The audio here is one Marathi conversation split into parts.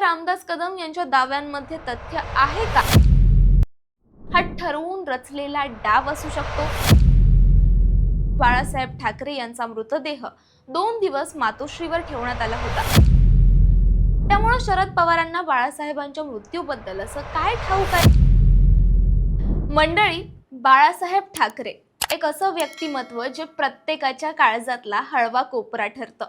रामदास कदम यांच्या दाव्यांमध्ये तथ्य आहे का? हा ठरवून रचलेला डाव असू शकतो. बाळासाहेब ठाकरे यांचा मृतदेह दोन दिवस मातोश्रीवर ठेवण्यात आला होता. त्यामुळे शरद पवारांना बाळासाहेबांच्या मृत्यूबद्दल असं काय ठाऊक आहे? मंडळी बाळासाहेब ठाकरे एक असं व्यक्तिमत्व जे प्रत्येकाच्या काळजातला हळवा कोपरा ठरतं.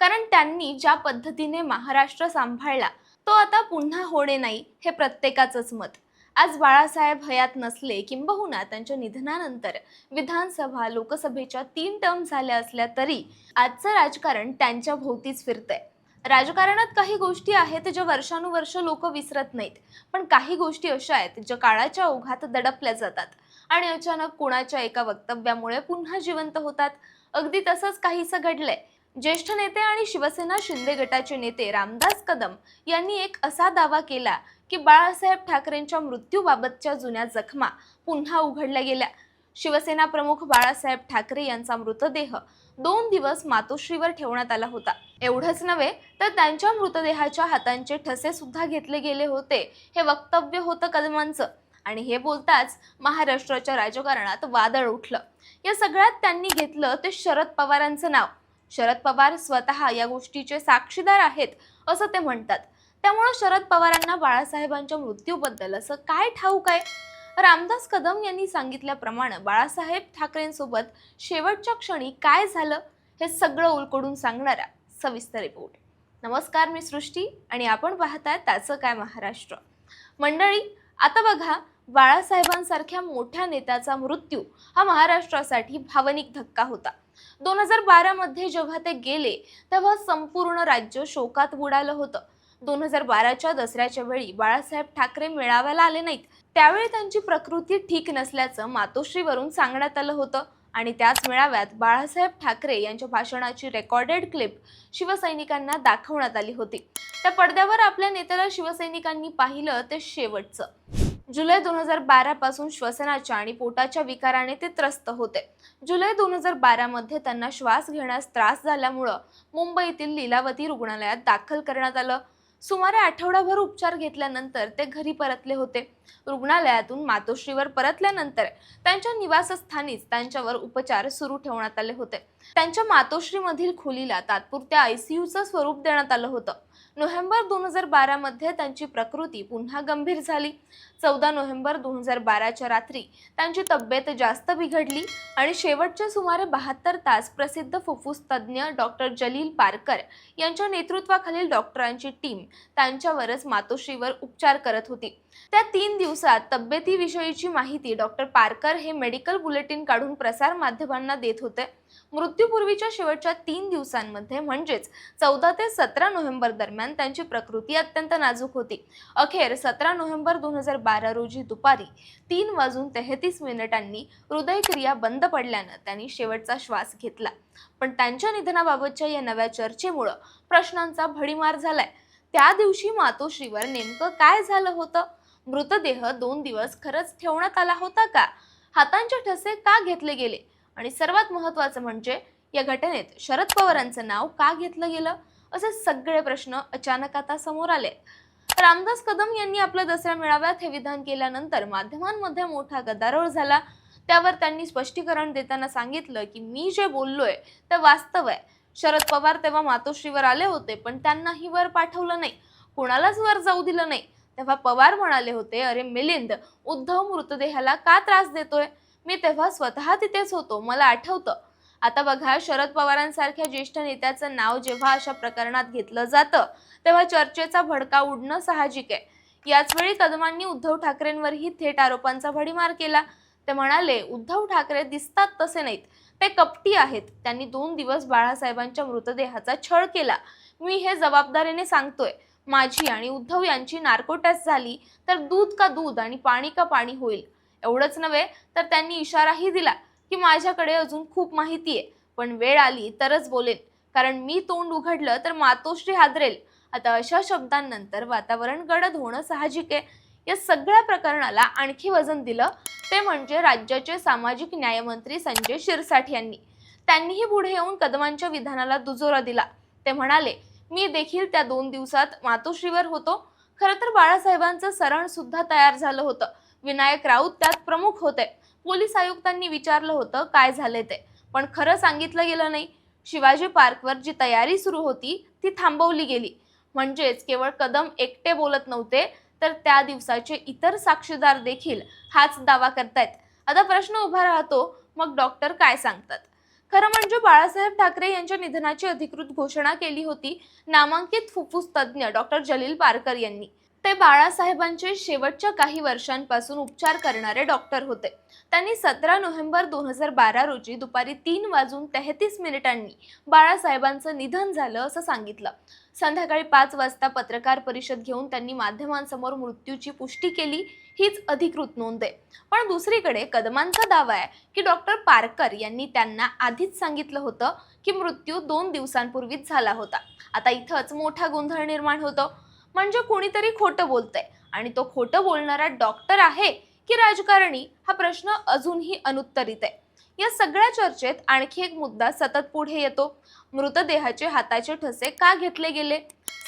कारण त्यांनी ज्या पद्धतीने महाराष्ट्र सांभाळला तो आता पुन्हा होणे नाही हे प्रत्येकाचंच मत. आज बाळासाहेब हयात नसले किंबहुना त्यांच्या निधनानंतर विधानसभा लोकसभेच्या तीन टर्म झाल्या असल्या तरी आजचं राजकारण त्यांच्या भोवतीच फिरतंय. राजकारणात काही गोष्टी आहेत ज्या वर्षानुवर्ष लोक विसरत नाहीत पण काही गोष्टी अशा आहेत ज्या काळाच्या ओघात दडपल्या जातात आणि अचानक कोणाच्या एका वक्तव्यामुळे पुन्हा जिवंत होतात. अगदी तसंच काहीसं घडलंय. ज्येष्ठ नेते आणि शिवसेना शिंदे गटाचे नेते रामदास कदम यांनी एक असा दावा केला की बाळासाहेब ठाकरेंच्या मृत्यूबाबतच्या जुन्या जखमा पुन्हा उघडल्या गेल्या. शिवसेना प्रमुख बाळासाहेब ठाकरे यांचा मृतदेह दोन दिवस मातोश्रीवर ठेवण्यात आला होता. एवढंच नव्हे तर त्यांच्या मृतदेहाच्या हातांचे ठसे सुद्धा घेतले गेले होते. हे वक्तव्य होतं कदमांचं. आणि हे बोलताच महाराष्ट्राच्या राजकारणात वादळ उठलं. या सगळ्यात त्यांनी घेतलं ते शरद पवारांचं नाव. शरद पवार स्वतः या गोष्टीचे साक्षीदार आहेत असं ते म्हणतात. त्यामुळं शरद पवारांना बाळासाहेबांच्या मृत्यूबद्दल असं काय ठाऊक आहे? रामदास कदम यांनी सांगितल्याप्रमाणे बाळासाहेब ठाकरेंसोबत शेवटच्या क्षणी काय झालं हे सगळं उलकडून सांगणारा सविस्तर रिपोर्ट. नमस्कार मी सृष्टी आणि आपण पाहताय त्याचं काय महाराष्ट्र. मंडळी आता बघा बाळासाहेबांसारख्या मोठ्या नेत्याचा मृत्यू हा महाराष्ट्रासाठी भावनिक धक्का होता. दोन हजार बारामध्ये जेव्हा ते गेले तेव्हा संपूर्ण राज्य शोकात बुडालं होतं. दोन हजार बाराच्या दसऱ्याच्या वेळी बाळासाहेब ठाकरे मेळाव्याला आले नाहीत. त्यावेळी त्यांची प्रकृती ठीक नसल्याचं मातोश्रीवरून सांगण्यात आलं होतं आणि त्याच मेळाव्यात बाळासाहेब ठाकरे यांच्या भाषणाची रेकॉर्डेड क्लिप शिवसैनिकांना दाखवण्यात आली होती. त्या पडद्यावर आपल्या नेत्याला शिवसैनिकांनी पाहिलं ते शेवटचं. जुलै दोन हजार बारा पासून श्वसनाच्या आणि पोटाच्या विकाराने ते त्रस्त होते. जुलै दोन हजार बारामध्ये त्यांना श्वास घेण्यास त्रास झाल्यामुळं मुंबईतील लीलावती रुग्णालयात दाखल करण्यात आलं. सुमारे आठवडाभर उपचार घेतल्यानंतर ते घरी परतले होते. रुग्णालयातून मातोश्रीवर परतल्यानंतर त्यांच्या निवासस्थानीच त्यांच्यावर उपचार सुरू ठेवण्यात आले होते. त्यांच्या मातोश्रीमधील खोलीला तात्पुरत्या आयसीयूचं स्वरूप देण्यात आलं होतं. नोव्हेंबर दोन हजार बारामध्ये त्यांची प्रकृती पुन्हा गंभीर झाली. चौदा नोव्हेंबर दोन हजार बाराच्या रात्री त्यांची तब्येत जास्त बिघडली आणि शेवटचे सुमारे बहात्तर तास प्रसिद्ध फुफ्फुस तज्ज्ञ डॉक्टर जलील पारकर यांच्या नेतृत्वाखालील डॉक्टरांची टीम त्यांच्यावरच मातोश्रीवर उपचार करत होती. त्या तीन दिवसात तब्येतीविषयीची माहिती डॉक्टर पारकर हे मेडिकल बुलेटिन काढून प्रसार माध्यमांना देत होते. मृत्यूपूर्वीच्या शेवटच्या तीन दिवसांमध्ये म्हणजेच चौदा ते सतरा नोव्हेंबर दरम्यान त्यांची प्रकृती अत्यंत नाजूक होती. अखेर सतरा नोव्हेंबर दोन हजार बारा रोजी दुपारी तीन वाजून तेहतीस मिनिटांनी हृदयक्रिया बंद पडल्यानं त्यांनी शेवटचा श्वास घेतला. पण त्यांच्या निधनाबाबतच्या या नव्या चर्चेमुळं प्रश्नांचा भडीमार झालाय. त्या दिवशी मातोश्रीवर नेमकं काय झालं होतं? मृतदेह दोन दिवस खरंच ठेवण्यात आला होता का? हातांचे ठसे का घेतले गेले? आणि सर्वात महत्त्वाचं म्हणजे या घटनेत शरद पवारांचं नाव का घेतलं गेलं? असे सगळे प्रश्न अचानक आता समोर आले रामदास कदम यांनी आपल्या दसऱ्या मेळाव्यात हे विधान केल्यानंतर माध्यमांमध्ये मोठा गदारोळ झाला. त्यावर त्यांनी स्पष्टीकरण देताना सांगितलं की मी जे बोललोय ते वास्तव आहे. शरद पवार तेव्हा मातोश्रीवर आले होते पण त्यांनाही वर पाठवलं नाही. कोणालाच वर जाऊ दिलं नाही. तेव्हा पवार म्हणाले होते अरे मिलिंद उद्धव मृतदेहाला का त्रास देतोय? मी तेव्हा स्वतः तिथेच होतो मला आठवतं. आता बघा शरद पवारांसारख्या ज्येष्ठ नेत्याचं नाव जेव्हा अशा प्रकरणात घेतलं जातं तेव्हा चर्चेचा भडका उडणं साहजिक आहे. याचवेळी कदमांनी उद्धव ठाकरेंवरही थेट आरोपांचा भडीमार केला. ते म्हणाले उद्धव ठाकरे दिसतात तसे नाहीत. ते कपटी आहेत. त्यांनी दोन दिवस बाळासाहेबांच्या मृतदेहाचा छळ केला. मी हे जबाबदारीने सांगतोय. माझी आणि उद्धव यांची नार्को झाली तर दूध का दूध आणि पाणी का पाणी होईल? एवढंच नव्हे तर त्यांनी इशाराही दिला की माझ्याकडे अजून खूप माहिती आहे. पण वेळ आली तरच बोलेन. कारण मी तोंड उघडलं तर मातोश्री हादरेल. आता अशा शब्दांनंतर वातावरण गडद होणं साहजिक आहे. या सगळ्या प्रकरणाला आणखी वजन दिलं ते म्हणजे राज्याचे सामाजिक न्यायमंत्री संजय शिरसाठ यांनी. त्यांनीही पुढे येऊन कदमांच्या विधानाला दुजोरा दिला. ते म्हणाले मी देखील त्या दोन दिवसात मातोश्रीवर होतो. खरं तर बाळासाहेबांचं सरण सुद्धा तयार झालं होतं. विनायक राऊत त्यात प्रमुख होते. पोलीस आयुक्तांनी विचारलं होतं काय झाले ते? पण खरं सांगितलं गेलं नाही. शिवाजी पार्कवर जी तयारी सुरू होती ती थांबवली गेली. म्हणजेच केवळ कदम एकटे बोलत नव्हते तर त्या दिवसाचे इतर साक्षीदार देखील हाच दावा करतायत. आता प्रश्न उभा राहतो मग डॉक्टर काय सांगतात? खरं म्हणजे बाळासाहेब ठाकरे यांच्या निधनाची अधिकृत घोषणा केली होती नामांकित फुफ्फुस तज्ज्ञ डॉक्टर जलील पारकर यांनी. ते बाळासाहेबांचे शेवटच्या काही वर्षांपासून उपचार करणारे डॉक्टर होते. त्यांनी सतरा नोव्हेंबर दोन हजार बारा रोजी दुपारी तीन वाजून तेहतीस मिनिटांनी बाळासाहेबांचं निधन झालं असं सांगितलं. संध्याकाळी पाच वाजता पत्रकार परिषद घेऊन त्यांनी माध्यमांसमोर मृत्यूची पुष्टी केली. हीच अधिकृत नोंद आहे. पण दुसरीकडे कदमांचा दावा आहे की डॉक्टर पारकर यांनी त्यांना आधीच सांगितलं होतं की मृत्यू दोन दिवसांपूर्वीच झाला होता. आता इथंच मोठा गोंधळ निर्माण होतो. म्हणजे कोणीतरी खोटं बोलतंय आणि तो खोटं बोलणारा डॉक्टर आहे की राजकारणी हा प्रश्न अजूनही अनुत्तरित आहे. या सगळ्या चर्चेत आणखी एक मुद्दा सतत पुढे येतो. मृतदेहाचे हाताचे ठसे का घेतले गेले?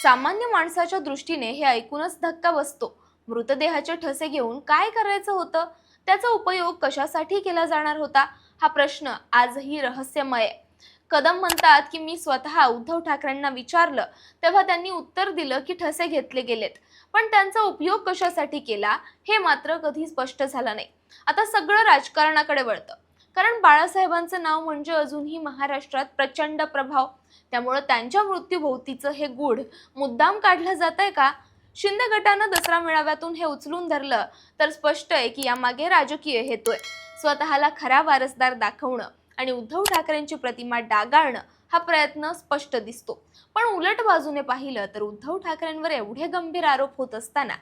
सामान्य माणसाच्या दृष्टीने हे ऐकूनच धक्का बसतो. मृतदेहाचे ठसे घेऊन काय करायचं होतं? त्याचा उपयोग कशासाठी केला जाणार होता? हा प्रश्न आजही रहस्यमय आहे. कदम म्हणतात की मी स्वतः उद्धव ठाकरेंना विचारलं तेव्हा त्यांनी उत्तर दिलं की ठसे घेतले गेलेत. पण त्यांचा उपयोग कशासाठी केला हे मात्र कधी स्पष्ट झालं नाही. आता सगळं राजकारणाकडे वळतं. कारण बाळासाहेबांचं नाव म्हणजे अजूनही महाराष्ट्रात प्रचंड प्रभाव. त्यामुळं त्यांच्या मृत्यूभोवतीचं हे गूढ मुद्दाम काढलं जात आहे का? शिंदे गटानं दसरा मेळाव्यातून हे उचलून धरलं तर स्पष्ट आहे की यामागे राजकीय हेतू आहे. स्वतःला खरा वारसदार दाखवणं आणि उद्धव ठाकरेंची प्रतिमा डागाळणं हा प्रयत्न स्पष्ट दिसतो. पण उलट बाजूने पाहिलं तर उद्धव ठाकरेंवर एवढे गंभीर आरोप होत असताना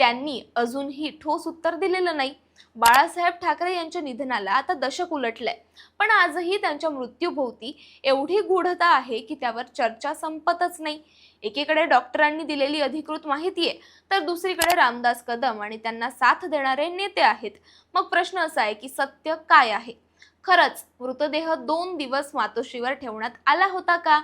त्यांनी अजूनही ठोस उत्तर दिलेलं नाही. बाळासाहेब ठाकरे यांच्या निधनाला आता दशक उलटलंय. पण आजही त्यांच्या मृत्यूभोवती एवढी गूढता आहे की त्यावर चर्चा संपतच नाही. एकीकडे डॉक्टरांनी दिलेली अधिकृत माहिती आहे तर दुसरीकडे रामदास कदम आणि त्यांना साथ देणारे नेते आहेत. मग प्रश्न असा आहे की सत्य काय आहे? खरंच मृतदेह दोन दिवस मातोश्रीवर ठेवण्यात आला होता का?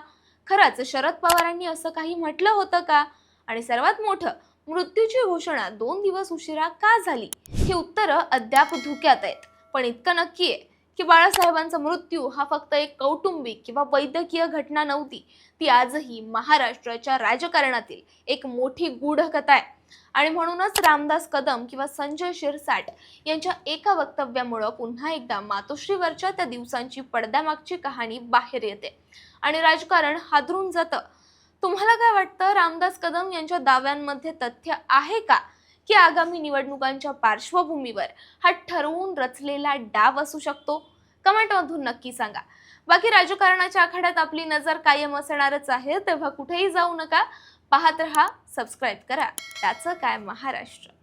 खरंच शरद पवारांनी असं काही म्हटलं होतं का? आणि सर्वात मोठं मृत्यूची घोषणा दोन दिवस उशिरा का झाली? ही उत्तरं अद्याप धुक्यात आहेत. पण इतकं नक्की आहे की बाळासाहेबांचा मृत्यू हा फक्त एक कौटुंबिक किंवा वैद्यकीय घटना नव्हती. ती आजही महाराष्ट्राच्या राजकारणातील एक मोठी गूढ कथा आहे. आणि म्हणूनच रामदास कदम किंवा संजय शिरसाट यांच्या एका वक्तव्यामुळं पुन्हा एकदा मातोश्रीवरच्या त्या दिवसांची पडद्यामागची कहाणी बाहेर येते. आणि राजकारण हादरून जातं. तुम्हाला काय वाटतं? रामदास कदम यांच्या दाव्यांमध्ये तथ्य आहे का? की आगामी निवडणुकांच्या पार्श्वभूमीवर हा ठरवून रचलेला डाव असू शकतो? कमेंटमधून नक्की सांगा. बाकी राजकारणाच्या आखाड्यात आपली नजर कायम असणारच आहे तेव्हा कुठेही जाऊ नका. पाहत रहा सबस्क्राईब करा. त्याचं काय महाराष्ट्र?